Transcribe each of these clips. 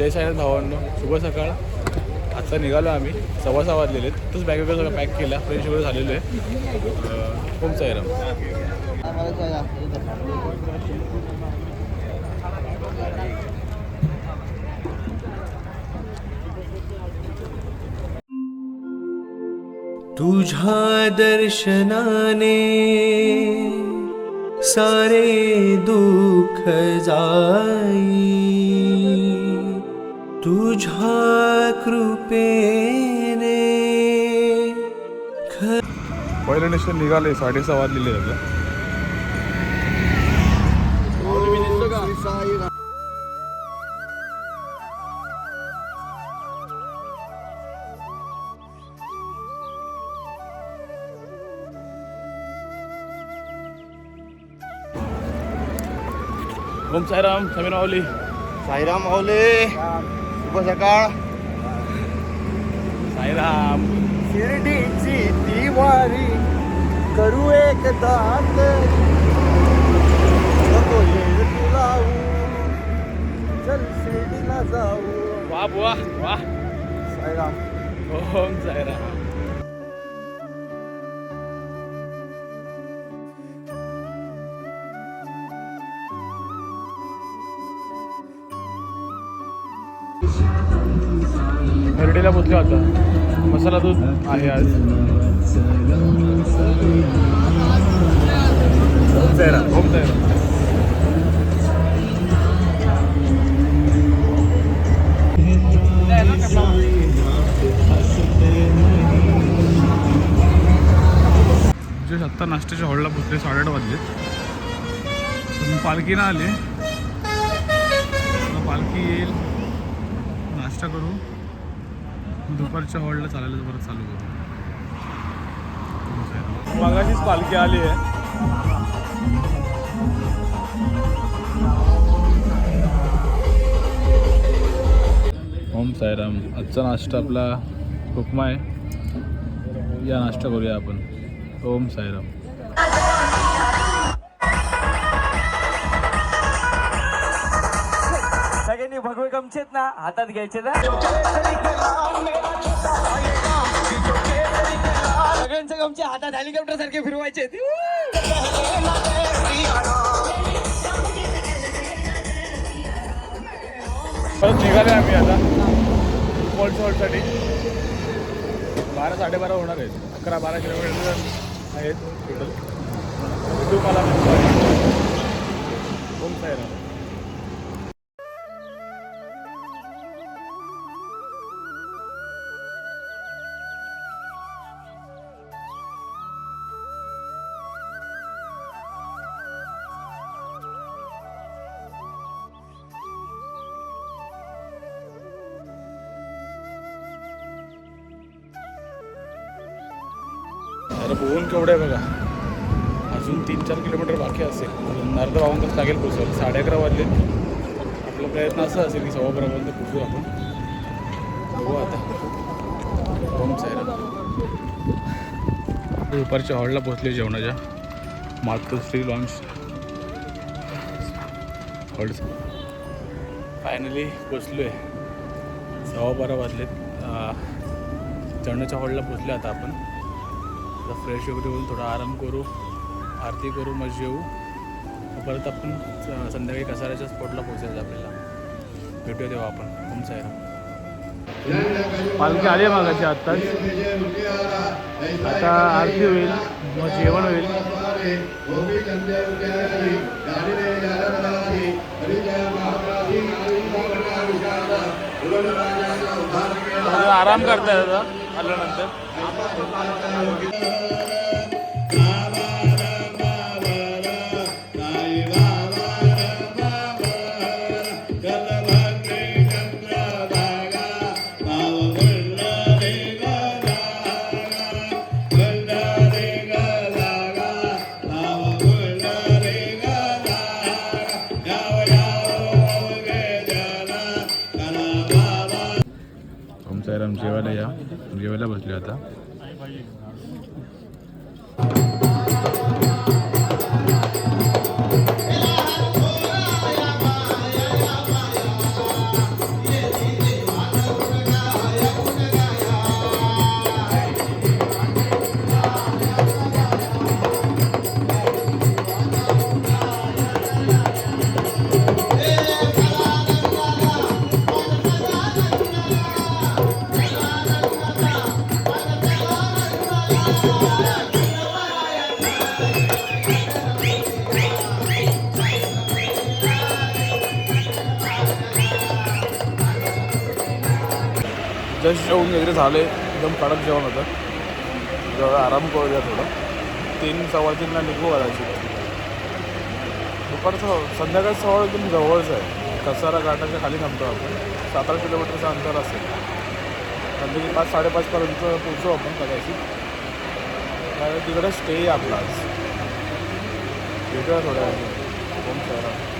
जय साईनाथ भावांनो शुभ सकाळ. आता निघालो आम्ही. सव्वा सहा वाजलेले तोच बॅग वगैरे सगळं पॅक केला. फ्रेश वगैरे झालेलो आहे. ओम साईराम. तुझ्या दर्शनाने सारे दुःख जाई. तुझ्या कृपेने पहिलं निश्चित निघाले साडेसहा वाजलेले आहेत आता. ओम साईराम समीर माऊली साईराम माऊले शुभ सकाळ साईराम. शिर्डीची दिवारी करू एक दात. हरडीला पोचलो आता मसाला दूध आहे आज. जे आत्ता नाश्त्याच्या हॉलला पोचले साडेआठ वाजले. पालखी ना आली. पालखी येईल. नाश्ता करू. दुपारच्या हॉलला चालायला परत चालू करू. मगाशीच पालखी आली आहे. ओम साईराम. आजचा नाश्ता आपला उपमा आहे. या नाश्ता करूया आपण. ओम साईराम. सगळ्यांनी भगवे गमछेत ना हातात घ्यायचे ना. सगळ्यांचे गमचे हातात हेलिकॉप्टर सारखे फिरवायचे. परत निघाले आम्ही आता. कोल्ड शॉर्टसाठी बारा साडेबारा होणार आहेत. अकरा बारा किलोमीटर आहेत टोटल ओम आता भुवन केवढं आहे बघा. अजून तीन चार किलोमीटर बाकी असेल. नर्द अर्धा लागेल पोचायला साडे अकरा वाजले. आपला प्रयत्न असा असेल की सव्वा बारापर्यंत पोचू आपण. बघू आता. ओम साहेब? दुपारच्या हॉलला पोचले जेवणाच्या. मातोश्री लॉन्च हॉल. फायनली पोचलो आहे सव्वा बारा वाजलेत. अं, जेवणाच्या हॉलला पोचले आता आपण. आता फ्रेश वगैरे होऊन थोडा आराम करू आरती करू मग जेवू मग परत आपण स- संध्याकाळी कसाऱ्याच्या स्पॉटला पोचायचं आपल्याला. भेटूया तेव्हा आपण. ओम साईराम. पालखी आली आहे मागाची आत्ताच. आता आरती होईल मग जेवण होईल. थोडं आराम करताय आता आल्यानंतर. Aplausos para el canal. तर जेवायला या. जेवायला बसले आता. फ्रेश जेवण वगैरे झाले एकदम कडक जेवण होतं. जरा आराम करूया थोडं. तीन सव्वा तीनला निघू घालायची दुपारचं हो, संध्याकाळ सवळ एकदम जवळच आहे. कसारा घाटाच्या खाली थांबतो आपण. सात आठ किलोमीटरचं अंतर असेल. नंतर की पाच साडेपाचपर्यंत पोचू आपण कदाचित. कारण तिकडे स्टे आहे आपला आज. आहे थोड्या शहरात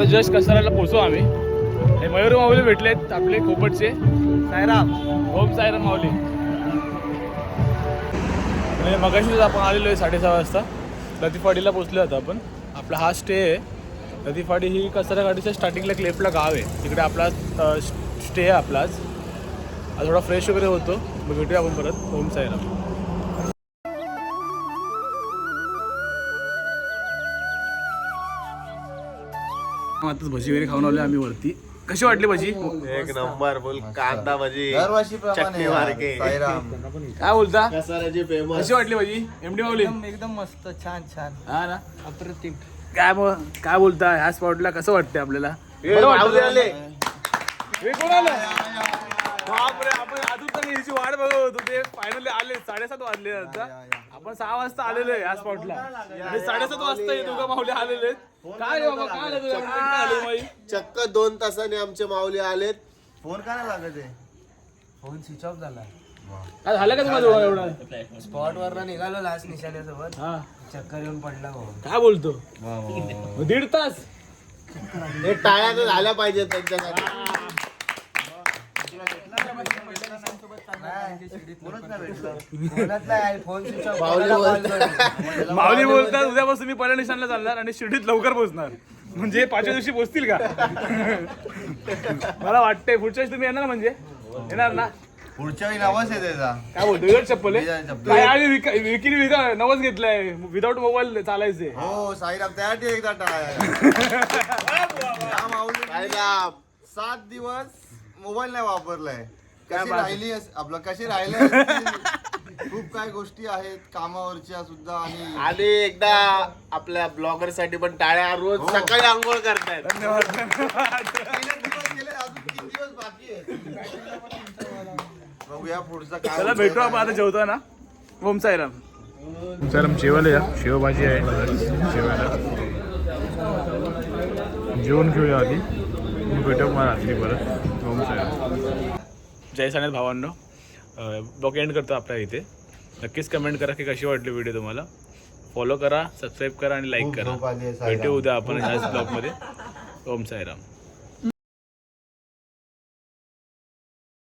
तर जस्ट कसाराला पोचू आम्ही. हे मयूर माऊली भेटलेत आपले कोपटचे. सायराम. ओम सायराम माऊली. म्हणजे मगाशीच आपण आलेलो आहे साडेसहा वाजता. लतीफाडीला पोचलो होतो आपण. आपला हा स्टे आहे. लतीफाडी ही कसारा गाडीच्या स्टार्टिंगला क्लेपला गाव आहे. तिकडे आपला स्टे आहे आपला आज. थोडा फ्रेश वगैरे होतो. मग भेटूया आपण परत. ओम सायराम. आताच भजी वगैरे खाऊन आलो आम्ही वरती. कशी वाटली भजी? एक नंबर बोल कांदा भजी चटणी मार्के. काय बोलता? कशी वाटली भजी? एमडी माऊली? एकदम मस्त छान छान. हा ना? अप्रतिम. काय मग काय बोलता ह्या स्पॉटला कसं वाटतंय आपल्याला. हे कोण आलं? बापरे आपण अजून तर वाट बघत होतो. ते फायनली आले. साडेसात वाजले आता. आपण सहा वाजता आलेलो आहे या स्पॉटला आणि साडेसात वाजता हे दोघं माऊली आलेले आहेत. काय रे बाबा काय आलं तुझ्या? काय आलं माई? चक्क दोन तासाने आमचे माऊली आलेत. फोन काय लागत आहे फोन स्विच ऑफ झाला. काय झालं का तुम्हाला एवढं? स्पॉट वर निघालो लास्ट निशाण्यासोबत. हा. चक्कर येऊन पडला भाऊ. काय बोलतो? दीड तास. हे टाळ्या तर झाल्या पाहिजेत त्यांच्यासाठी बोलत नाही फोन स्विच ऑफ माऊली बोलतात. उद्यापासून मी पहिल्या निशाणला चालणार आणि शिर्डीत लवकर पोहोचणार. म्हणजे पाचव्या दिवशी पोहोचतील का? मला वाटतंय पुढच्या वेळेस तुम्ही येणार म्हणजे? येणार ना? पुढच्या वेळी नावच आहे त्याचा. काय बोलतो विकट चप्पल. काय आम्ही विक- विकीने विका नवच घेतलाय. विदाऊट मोबाईल चालायचे. हो साईराम त्यासाठी एकदा टाळा. सात दिवस मोबाईल नाही वापरलाय. कशी. राहिली अस- आपलं कशी राहिले? खूप काय गोष्टी आहेत कामावरच्या सुद्धा आणि आणि एकदा आपल्या ब्लॉगरसाठी पण टाळ्या रोज सकाळी आंघोळ करतायत. धन्यवाद तीनच दिवस गेले अजून तीन दिवस बाकी आहे बघूया पुढचं काय चला भेटू काय आपण आता जेवताना ओम साईराम. साईराम जेवायला या. शेवभाजी आहे. जेवायला. जेवण घेऊया आधी. मग भेटू मला रात्री परत. ओम साईराम. जय सानेत भावांनो. ब्लॉग एंड करतो आपल्या इथे. नक्कीच कमेंट करा की कशी वाटली व्हिडिओ तुम्हाला. फॉलो करा सबस्क्राईब करा आणि लाईक करा. भेटू उद्या आपण ह्याच ब्लॉगमध्ये ओम साईराम.